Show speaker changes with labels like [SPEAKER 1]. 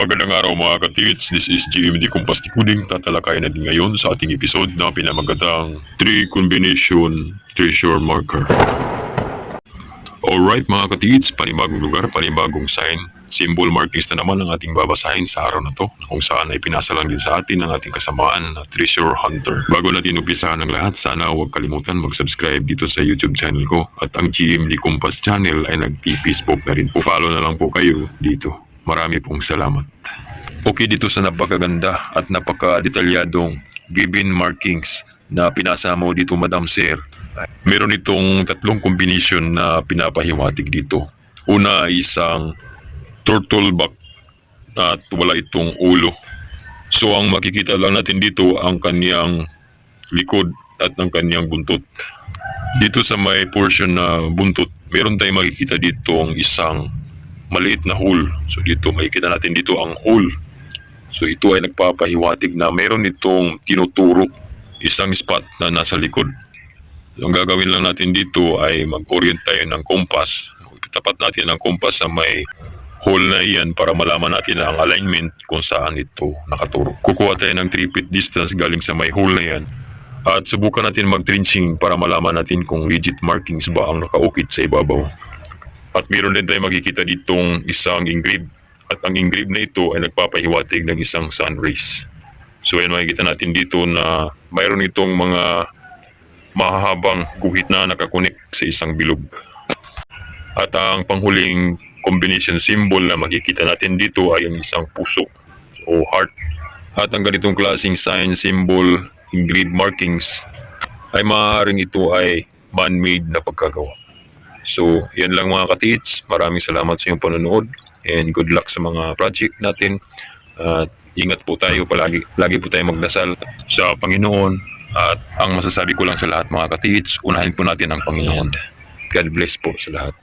[SPEAKER 1] Magandang araw mga katits, this is GMD Kumpas Tikuding. Tatalakayin natin ngayon sa ating episode na pinamagatang 3 Combination Treasure Marker. Alright mga katits, panibagong lugar, panibagong sign. Symbol markings na naman ang ating babasahin sa araw na to kung saan ay pinasa lang din sa atin ng ating kasamaan na Treasure Hunter. Bago natin umpisahan ng lahat, sana huwag kalimutan mag-subscribe dito sa YouTube channel ko at ang GMD Kumpas channel ay nag-Facebook na rin po. Follow na lang po kayo dito. Marami pong salamat. Okay dito sa napakaganda at napaka-detalyadong given markings na pinasa mo dito Madam Sir. Meron itong tatlong combination na pinapahiwatig dito. Una isang turtle back at wala itong ulo. So ang makikita lang natin dito ang kanyang likod at ang kanyang buntot. Dito sa may portion na buntot, meron tayong makikita dito ang isang maliit na hole. So dito makikita natin dito ang hole. So ito ay nagpapahiwatig na meron itong tinuturo isang spot na nasa likod. So, ang gagawin lang natin dito ay mag-orient tayo ng compass. Tapat natin ang compass sa may hole na iyan para malaman natin ang alignment kung saan ito nakaturo. Kukuha tayo ng 3 feet distance galing sa may hole na yan at subukan natin mag-trenching para malaman natin kung legit markings ba ang nakaukit sa ibabaw. At meron din tayo makikita ditong isang engrave. At ang engrave na ito ay nagpapahiwatig ng isang sun rays. So ayan makikita natin dito na mayroon itong mga mahahabang guhit na nakakunik sa isang bilog. At ang panghuling combination symbol na makikita natin dito ay ang isang puso o heart. At ang ganitong klaseng sign symbol, engraved markings ay maaaring ito ay man-made na pagkagawa. So, yan lang mga katits. Maraming salamat sa iyong panonood and good luck sa mga project natin. At ingat po tayo palagi. Lagi po tayo magdasal sa Panginoon. At ang masasabi ko lang sa lahat mga katits, unahin po natin ang Panginoon. God bless po sa lahat.